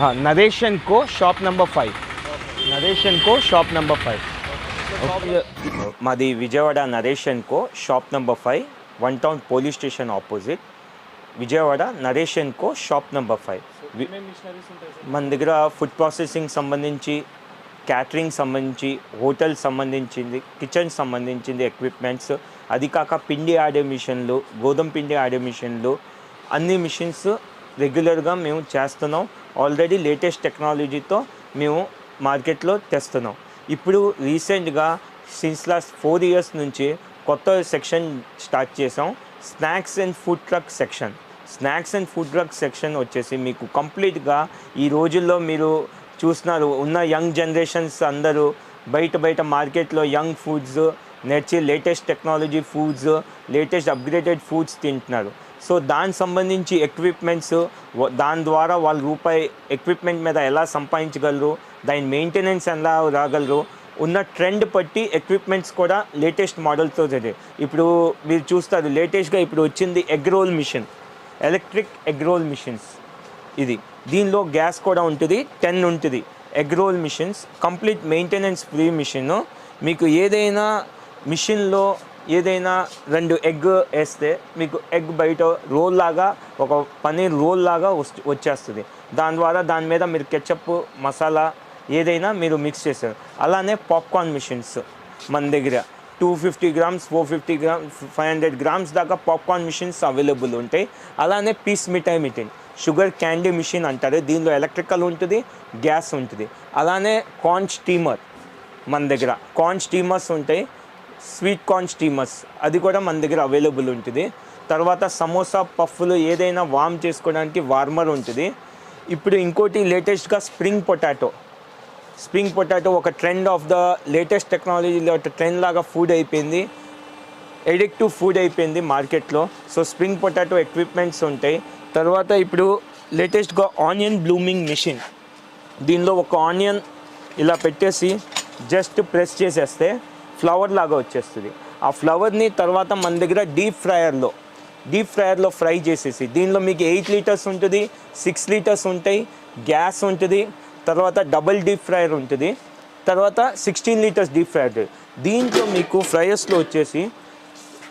हाँ Naresh and co shop number five Naresh and co shop number five మాది Vijayawada Naresh and co shop number five one town police station opposite Vijayawada Naresh and co shop number five మన దగ్గర food processing సంబంధించి catering సంబంధించి hotel సంబంధించింది kitchen సంబంధించింది equipments అది కాక పిండి ఆడే మిషన్లు గోధుమ పిండి ఆడే మిషన్లు అన్ని మిషన్స్ రెగ్యులర్గా మేము చేస్తున్నాం. ఆల్రెడీ లేటెస్ట్ టెక్నాలజీతో మేము మార్కెట్లో తెస్తున్నాం. ఇప్పుడు రీసెంట్గా సిన్స్ లాస్ట్ ఫోర్ ఇయర్స్ నుంచి కొత్త సెక్షన్ స్టార్ట్ చేసాం snacks and food truck section. Snacks and food truck section వచ్చేసి మీకు కంప్లీట్గా ఈ రోజుల్లో మీరు చూస్తున్నారు. ఉన్న యంగ్ జనరేషన్స్ అందరూ బయట బయట మార్కెట్లో young foods నేర్చి latest technology foods latest upgraded foods తింటున్నారు. సో దానికి సంబంధించి ఎక్విప్మెంట్స్ దాని ద్వారా వాళ్ళ రూపాయి ఎక్విప్మెంట్ మీద ఎలా సంపాదించగలరు దాని మెయింటెనెన్స్ ఎలా రాగలరు ఉన్న ట్రెండ్ బట్టి ఎక్విప్మెంట్స్ కూడా లేటెస్ట్ మోడల్తో జరిగాయి. ఇప్పుడు మీరు చూస్తారు లేటెస్ట్గా ఇప్పుడు వచ్చింది egg roll machine electric egg roll machines ఇది. దీనిలో గ్యాస్ కూడా ఉంటుంది టెన్ ఉంటుంది. Egg roll machines complete maintenance free machine మీకు ఏదైనా మిషన్లో ఏదైనా రెండు ఎగ్ వేస్తే మీకు ఎగ్ బయట రోల్ లాగా ఒక పన్నీర్ రోల్ లాగా వచ్చేస్తుంది. దాని ద్వారా దాని మీద మీరు కెచప్ మసాలా ఏదైనా మీరు మిక్స్ చేస్తారు. అలానే పాప్కార్న్ మిషన్స్ మన దగ్గర. Two fifty grams four fifty grams five hundred grams దాకా పాప్కార్న్ మిషన్స్ అవైలబుల్ ఉంటాయి. అలానే పీస్ మిఠాయి మిఠిన్ షుగర్ క్యాండీ మిషన్ అంటారు. దీనిలో ఎలక్ట్రికల్ ఉంటుంది గ్యాస్ ఉంటుంది. అలానే కార్న్ స్టీమర్ మన దగ్గర. కార్న్ స్టీమర్స్ ఉంటాయి. స్వీట్ కార్న్ స్టీమర్స్ అది కూడా మన దగ్గర అవైలబుల్ ఉంటుంది. తర్వాత సమోసా పఫ్లు ఏదైనా వార్మ్ చేసుకోవడానికి వార్మర్ ఉంటుంది. ఇప్పుడు ఇంకోటి లేటెస్ట్గా స్ప్రింగ్ పొటాటో స్ప్రింగ్ పొటాటో ఒక ట్రెండ్ ఆఫ్ ద లేటెస్ట్ టెక్నాలజీలో ఒక ట్రెండ్ లాగా ఫుడ్ అయిపోయింది. ఎడిక్టివ్ ఫుడ్ అయిపోయింది మార్కెట్లో. సో స్ప్రింగ్ పొటాటో ఎక్విప్మెంట్స్ ఉంటాయి. తర్వాత ఇప్పుడు లేటెస్ట్గా ఆనియన్ బ్లూమింగ్ మిషన్ దీనిలో ఒక ఆనియన్ ఇలా పెట్టేసి జస్ట్ ప్రెస్ చేసేస్తే ఫ్లవర్ లాగా వచ్చేస్తుంది. ఆ ఫ్లవర్ని తర్వాత మన దగ్గర డీప్ ఫ్రైయర్లో డీప్ ఫ్రైయర్లో ఫ్రై చేసేసి దీనిలో మీకు ఎయిట్ లీటర్స్ ఉంటుంది సిక్స్ లీటర్స్ ఉంటాయి గ్యాస్ ఉంటుంది తర్వాత డబుల్ డీప్ ఫ్రైయర్ ఉంటుంది తర్వాత సిక్స్టీన్ లీటర్స్ డీప్ ఫ్రైయర్ దీంట్లో మీకు ఫ్రైయర్స్లో వచ్చేసి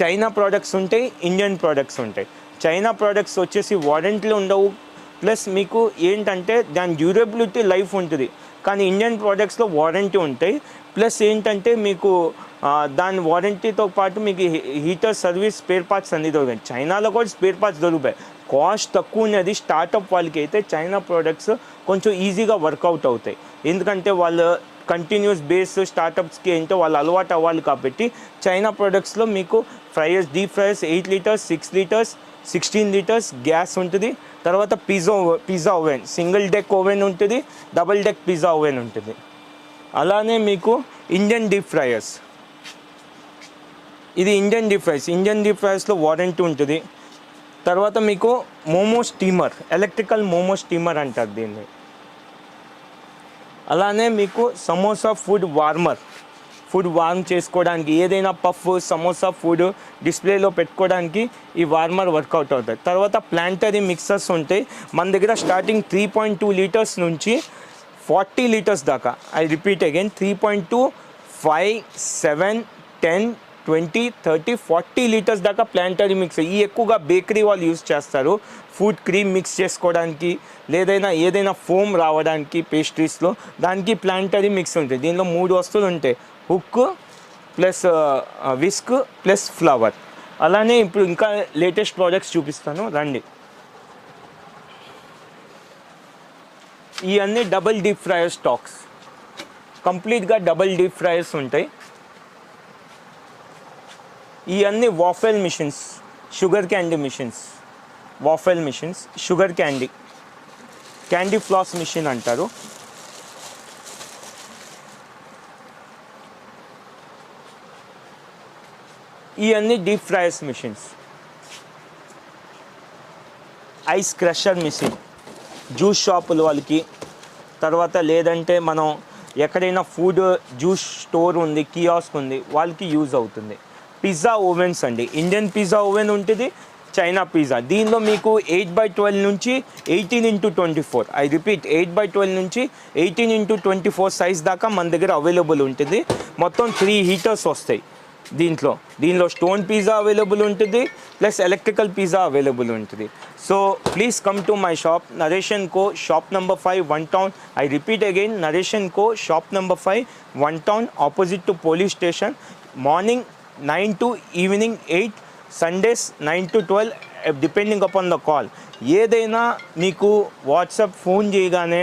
చైనా ప్రోడక్ట్స్ ఉంటాయి ఇండియన్ ప్రోడక్ట్స్ ఉంటాయి. చైనా ప్రోడక్ట్స్ వచ్చేసి వారంటీలు ఉండవు. ప్లస్ మీకు ఏంటంటే దాని డ్యూరబిలిటీ లైఫ్ ఉంటుంది. కానీ ఇండియన్ ప్రోడక్ట్స్లో వారంటీ ఉంటాయి. ప్లస్ ఏంటంటే మీకు దాని వారంటీతో పాటు మీకు హీటర్ సర్వీస్ స్పేర్ పార్ట్స్ అన్ని దొరుకుతాయి. చైనాలో కూడా స్పేర్ పార్ట్స్ దొరుకుతాయి. కాస్ట్ తక్కువ ఉన్నది స్టార్టప్ వాళ్ళకి అయితే చైనా ప్రోడక్ట్స్ కొంచెం ఈజీగా వర్కౌట్ అవుతాయి. ఎందుకంటే వాళ్ళు కంటిన్యూస్ బేస్ స్టార్టప్స్కి ఏంటో వాళ్ళు అలవాటు అవ్వాలి కాబట్టి చైనా ప్రొడక్ట్స్లో మీకు fryers deep fryers eight litres six litres sixteen litres gas ఉంటుంది. తర్వాత pizza pizza oven single deck oven ఉంటుంది డబల్ డెక్ పిజ్జా ఓవెన్ ఉంటుంది. అలానే మీకు ఇండియన్ డీప్ ఫ్రైయర్స్. ఇది Indian deep fries Indian deep ఫ్రైస్లో warranty ఉంటుంది. తర్వాత మీకు momo steamer electrical momo steamer అంటారు దీన్ని. అలానే మీకు samosa food warmer. Food warm చేసుకోవడానికి ఏదైనా పఫ్ సమోసా ఫుడ్ డిస్ప్లేలో పెట్టుకోవడానికి ఈ వార్మర్ వర్కౌట్ అవుతుంది తర్వాత ప్లాంటరీ మిక్సర్స్ ఉంటాయి మన దగ్గర starting three point two litres నుంచి ఫార్టీ లీటర్స్ దాకా. I repeat again three point two five seven ten twenty thirty forty litres దాకా ప్లాంటరీ మిక్స్ ఈ ఎక్కువగా బేకరీ వాళ్ళు యూస్ చేస్తారు. ఫుడ్ క్రీమ్ మిక్స్ చేసుకోవడానికి లేదైనా ఏదైనా ఫోమ్ రావడానికి పేస్ట్రీస్లో దానికి ప్లాంటరీ మిక్స్ ఉంటుంది దీనిలో మూడు వస్తువులు ఉంటాయి. Hook plus whisk plus flower. అలానే ఇప్పుడు ఇంకా లేటెస్ట్ ప్రోడక్ట్స్ చూపిస్తాను. రండి. ఇవన్నీ డబుల్ డీప్ ఫ్రైయర్ స్టాక్స్. కంప్లీట్గా డబుల్ డీప్ ఫ్రైయర్స్ ఉంటాయి. ఇవన్నీ waffle machines sugar candy machines. Waffle machines sugar candy. Candy floss machine అంటారు. ఇవన్నీ deep fryers machines. Ice crusher machine. Juice షాపుల వాళ్ళకి. తర్వాత లేదంటే మనం ఎక్కడైనా ఫుడ్ జ్యూస్ స్టోర్ ఉంది కియాస్క్ ఉంది వాళ్ళకి యూజ్ అవుతుంది. పిజ్జా ఓవెన్స్ అండి. ఇండియన్ పిజ్జా ఓవెన్ ఉంటుంది చైనా పిజ్జా. దీనిలో మీకు ఎయిట్ బై ట్వెల్వ్ నుంచి eighteen into twenty four. I repeat eight by twelve నుంచి eighteen into twenty four size దాకా మన దగ్గర అవైలబుల్ ఉంటుంది. మొత్తం త్రీ హీటర్స్ వస్తాయి. దీంట్లో. దీనిలో స్టోన్ పిజ్జా అవైలబుల్ ఉంటుంది ప్లస్ ఎలక్ట్రికల్ పిజ్జా అవైలబుల్ ఉంటుంది. So please come to my shop narration co shop number five one town I repeat again narration co shop number five one town opposite to police station morning nine to evening eight Sundays nine to twelve depending upon the call ఏదైనా మీకు WhatsApp phone చేయగానే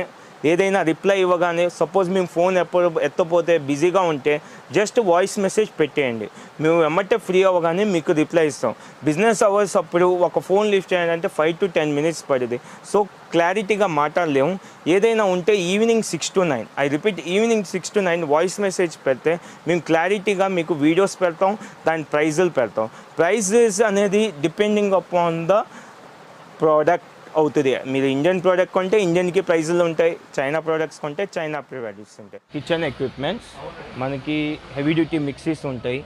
ఏదైనా reply ఇవ్వగానే suppose మేము phone ఎప్పుడు ఎత్తపోతే బిజీగా ఉంటే just voice message పెట్టేయండి. మేము ఎమ్మటే ఫ్రీ అవ్వగానే మీకు రిప్లై ఇస్తాం. బిజినెస్ అవర్స్ అప్పుడు ఒక ఫోన్ లిఫ్ట్ చేయాలంటే ఫైవ్ టు టెన్ మినిట్స్ పడుతుంది సో క్లారిటీగా మాట్లాడలేము. ఏదైనా ఉంటే evening six to nine. I repeat evening six to nine voice message పెడితే మేము క్లారిటీగా మీకు వీడియోస్ పెడతాం దాని ప్రైజులు పెడతాం. ప్రైజెస్ అనేది డిపెండింగ్ అపాన్ ద ప్రోడక్ట్ అవుతుంది. మీరు ఇండియన్ ప్రోడక్ట్ కొంటే ఇండియన్కి ప్రైజులు ఉంటాయి చైనా ప్రోడక్ట్స్ కొంటే చైనా ప్రోడక్ట్స్ ఉంటాయి. కిచెన్ ఎక్విప్మెంట్స్ మనకి హెవీ డ్యూటీ మిక్సీస్ ఉంటాయి.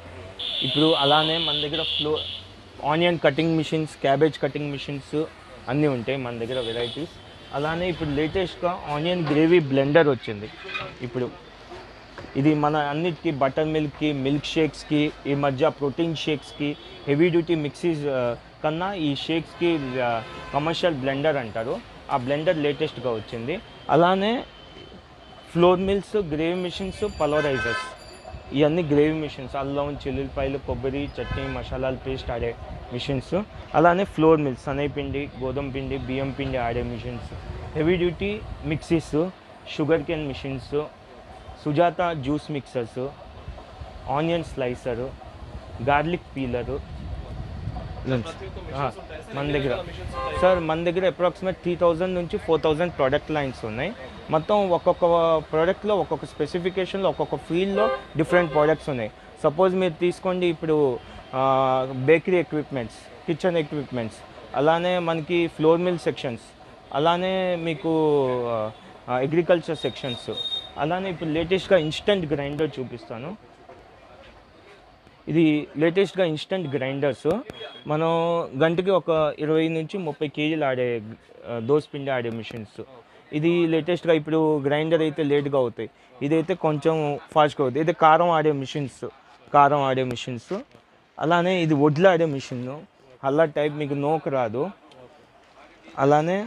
ఇప్పుడు అలానే మన దగ్గర flow onion cutting machines cabbage cutting machines అన్నీ ఉంటాయి మన దగ్గర వెరైటీస్ అలానే ఇప్పుడు లేటెస్ట్గా ఆనియన్ గ్రేవీ బ్లెండర్ వచ్చింది. ఇప్పుడు ఇది మన అన్నిటికీ బటర్ మిల్క్కి మిల్క్ షేక్స్కి ఈ మధ్య ప్రోటీన్ షేక్స్కి హెవీ డ్యూటీ మిక్సీస్ కన్నా ఈ షేక్స్కి కమర్షియల్ బ్లెండర్ అంటారు. ఆ బ్లెండర్ లేటెస్ట్గా వచ్చింది. అలానే flour mills gravy machines pulverisers ఇవన్నీ గ్రేవీ మిషన్స్ అల్లం చిల్లిపాయలు కొబ్బరి చట్నీ మసాలాలు పేస్ట్ ఆడే మిషన్స్ అలానే ఫ్లోర్ మిల్స్ పిండి గోధుమ పిండి బియ్యం పిండి ఆడే machines heavy duty mixies sugar cane machines Sujata juice mixers onion slicer garlic peeler మన దగ్గర. సార్ మన దగ్గర అప్రాక్సిమేట్ త్రీ థౌజండ్ నుంచి ఫోర్ థౌజండ్ ప్రోడక్ట్ లైన్స్ ఉన్నాయి. మొత్తం ఒక్కొక్క ప్రోడక్ట్లో ఒక్కొక్క స్పెసిఫికేషన్లో ఒక్కొక్క ఫీల్డ్లో డిఫరెంట్ ప్రోడక్ట్స్ ఉన్నాయి. సపోజ్ మీరు తీసుకోండి ఇప్పుడు బేకరీ ఎక్విప్మెంట్స్ కిచెన్ ఎక్విప్మెంట్స్ అలానే మనకి ఫ్లోర్ మిల్ సెక్షన్స్ అలానే మీకు అగ్రికల్చర్ సెక్షన్స్ అలానే ఇప్పుడు లేటెస్ట్గా ఇన్స్టంట్ గ్రైండర్ చూపిస్తాను. ఇది లేటెస్ట్గా ఇన్స్టంట్ గ్రైండర్స్ మనం గంటకి ఒక ఇరవై నుంచి ముప్పై కేజీలు ఆడే ఆ, దోస పిండి ఆడే మిషన్స్ ఇది లేటెస్ట్గా ఇప్పుడు గ్రైండర్ అయితే లేట్గా అవుతాయి. ఇదైతే కొంచెం ఫాస్ట్గా అవుతుంది ఇది కారం ఆడే మిషన్స్ కారం ఆడే మిషన్స్ అలానే ఇది వడ్లు ఆడే మిషన్ అలా టైప్ మీకు నోకు రాదు. అలానే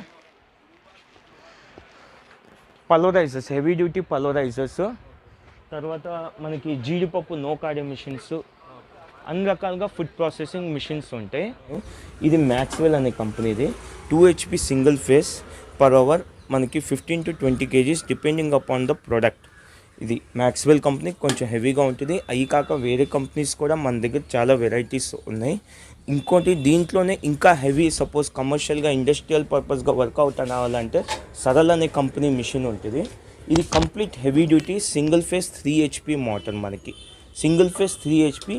పలోరైజర్స్ హెవీ డ్యూటీ పలోరైజర్స్ తర్వాత మనకి జీడిపప్పు నోకాడే మిషన్స్ అన్ని రకాలుగా ఫుడ్ ప్రాసెసింగ్ మిషన్స్ ఉంటాయి ఇది మ్యాక్స్వెల్ అనే కంపెనీది two HP single phase per hour మనకి fifteen to twenty kgs depending upon the product ఇది మ్యాక్స్వెల్ కంపెనీ కొంచెం హెవీగా ఉంటుంది. అవి కాక వేరే కంపెనీస్ కూడా మన దగ్గర చాలా వెరైటీస్ ఉన్నాయి. ఇంకోటి దీంట్లోనే ఇంకా హెవీ సపోజ్ కమర్షియల్గా ఇండస్ట్రియల్ పర్పస్గా వర్కౌట్ అవ్వాలంటే సరల్ అనే కంపెనీ మిషన్ ఉంటుంది. ఇది complete heavy duty single phase three HP motor మనకి. Single phase three HP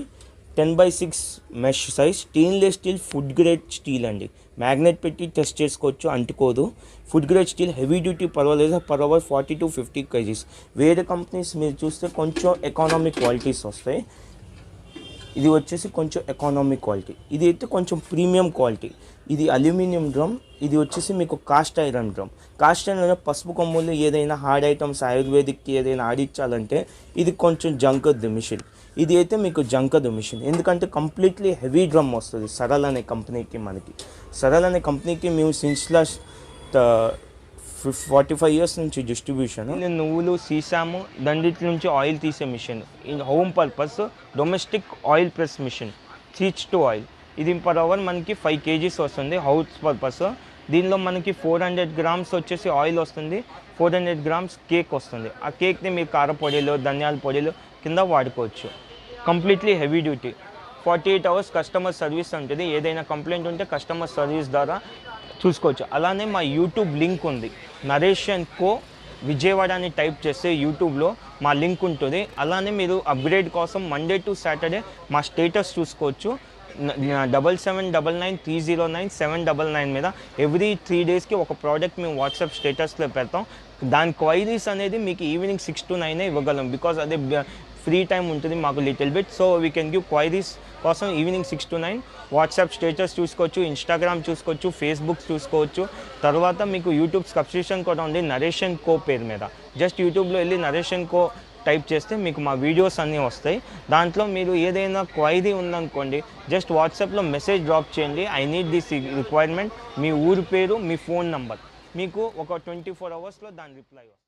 ten by six mesh size. Stainless steel food grade steel అండి. మ్యాగ్నెట్ పెట్టి టెస్ట్ చేసుకోవచ్చు అంటుకోదు. Food grade steel heavy duty పర్వాలేదు per hour forty to fifty kgs. వేరే companies మీరు చూస్తే కొంచెం economic qualities వస్తాయి. ఇది వచ్చేసి కొంచెం ఎకానమిక్ క్వాలిటీ ఇది అయితే కొంచెం ప్రీమియం క్వాలిటీ ఇది అల్యూమినియం డ్రమ్ ఇది వచ్చేసి మీకు cast iron drum cast iron పసుపు కొమ్ములు ఏదైనా హార్డ్ ఐటమ్స్ ఆయుర్వేదిక్కి ఏదైనా ఆడిచ్చాలంటే ఇది కొంచెం జంకద్దు మిషన్ ఇది అయితే మీకు జంకదు మిషన్ ఎందుకంటే కంప్లీట్లీ హెవీ డ్రమ్ వస్తుంది సరల్ అనే కంపెనీకి మనకి. సరల్ అనే కంపెనీకి మేము సిన్స్ ఫార్టీ ఫైవ్ ఇయర్స్ నుంచి డిస్ట్రిబ్యూషన్ నువ్వులు సీసాము దండిటి నుంచి ఆయిల్ తీసే machine in home purpose domestic oil press machine seed to oil ఇది పర్ అవర్ మనకి ఫైవ్ కేజీస్ వస్తుంది. హౌస్ పర్పస్ దీనిలో మనకి ఫోర్ హండ్రెడ్ గ్రామ్స్ వచ్చేసి ఆయిల్ వస్తుంది. ఫోర్ హండ్రెడ్ గ్రామ్స్ కేక్ వస్తుంది. ఆ కేక్ని మీరు కారపొడిలు ధనియాల పొడిలు కింద వాడుకోవచ్చు. Completely heavy duty forty eight hours customer service ఉంటుంది ఏదైనా కంప్లైంట్ ఉంటే కస్టమర్ సర్వీస్ ద్వారా చూసుకోవచ్చు. అలానే మా యూట్యూబ్ లింక్ ఉంది. నరేష్ అండ్ కో విజయవాడ అని టైప్ చేస్తే యూట్యూబ్లో మా లింక్ ఉంటుంది. అలానే మీరు అప్గ్రేడ్ కోసం మండే టు సాటర్డే మా స్టేటస్ చూసుకోవచ్చు. Double seven double nine three zero nine seven double nine మీద ఎవ్రీ త్రీ డేస్కి ఒక ప్రోడక్ట్ మేము వాట్సాప్ స్టేటస్లో పెడతాం. దాని క్వైరీస్ అనేది మీకు ఈవినింగ్ సిక్స్ టు నైనే ఇవ్వగలం. బికాజ్ అదే ఫ్రీ టైం ఉంటుంది మాకు little bit. So we can give queries కోసం evening six to nine WhatsApp status చూసుకోవచ్చు ఇన్స్టాగ్రామ్ చూసుకోవచ్చు ఫేస్బుక్ చూసుకోవచ్చు. తర్వాత మీకు యూట్యూబ్ సబ్స్క్రిప్షన్ కూడా ఉంది నరేషన్ కో పేరు మీద. జస్ట్ యూట్యూబ్లో వెళ్ళి నరేషన్ కో టైప్ చేస్తే మీకు మా వీడియోస్ అన్నీ వస్తాయి. దాంట్లో మీరు ఏదైనా క్వైరీ ఉందనుకోండి జస్ట్ వాట్సాప్లో మెసేజ్ డ్రాప్ చేయండి. ఐ నీడ్ దిస్ రిక్వైర్మెంట్ మీ ఊరి పేరు మీ ఫోన్ నంబర్ మీకు ఒక ట్వంటీ ఫోర్ అవర్స్లో దాని రిప్లై వస్తుంది.